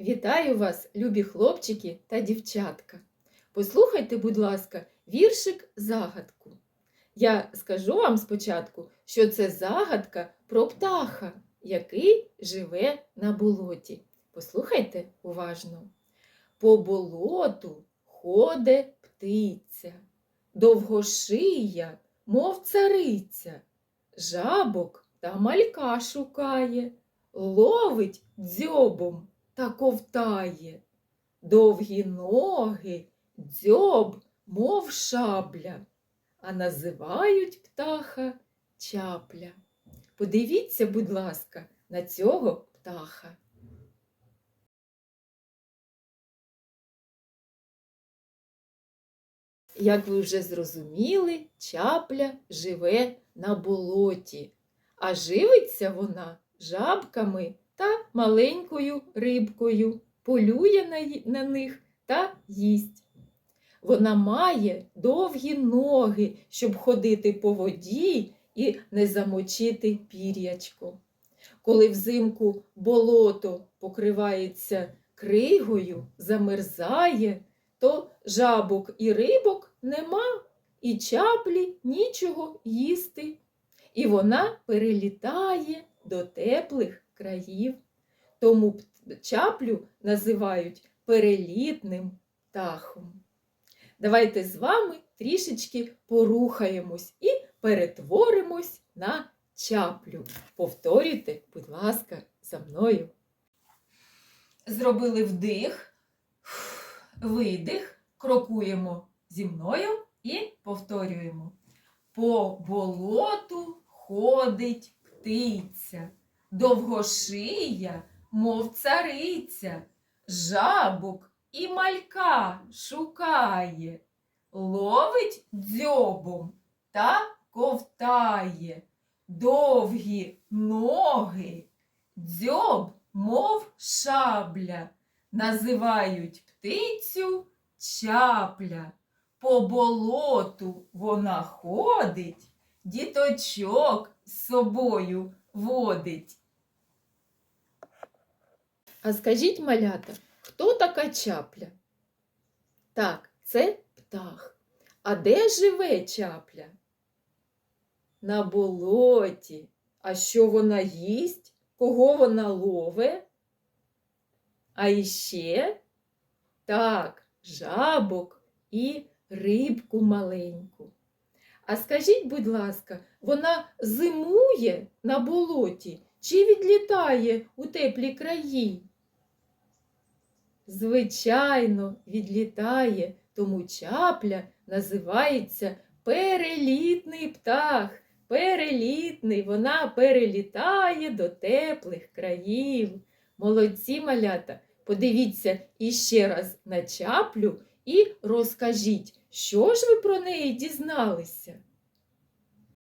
Вітаю вас, любі хлопчики та дівчатка. Послухайте, будь ласка, віршик загадку. Я скажу вам спочатку, що це загадка про птаха, який живе на болоті. Послухайте уважно. По болоту ходе птиця, довгошия, мов цариця, жабок та малька шукає, ловить дзьобом та ковтає, довгі ноги, дзьоб, мов шабля, а називають птаха чапля. Подивіться, будь ласка, на цього птаха. Як ви вже зрозуміли, чапля живе на болоті, а живиться вона жабками та маленькою рибкою, полює на, них та їсть. Вона має довгі ноги, щоб ходити по воді і не замочити пір'ячко. Коли взимку болото покривається кригою, замерзає, то жабок і рибок нема, і чаплі нічого їсти. І вона перелітає до теплих країв. Тому чаплю називають перелітним птахом. Давайте з вами трішечки порухаємось і перетворимось на чаплю. Повторюйте, будь ласка, за мною. Зробили вдих, видих, крокуємо зі мною і повторюємо. По болоту ходить птиця, довгошия, мов цариця, жабок і малька шукає, ловить дзьобом та ковтає, довгі ноги, дзьоб, мов шабля, називають птицю чапля. По болоту вона ходить, діточок з собою водить. А скажіть, малята, хто така чапля? Так, це птах. А де живе чапля? На болоті. А що вона їсть? Кого вона лове? А іще так, жабок і рибку маленьку. А скажіть, будь ласка, вона зимує на болоті чи відлітає у теплі краї? Звичайно, відлітає, тому чапля називається перелітний птах. Перелітний, вона перелітає до теплих країв. Молодці малята, подивіться іще раз на чаплю і розкажіть, що ж ви про неї дізналися?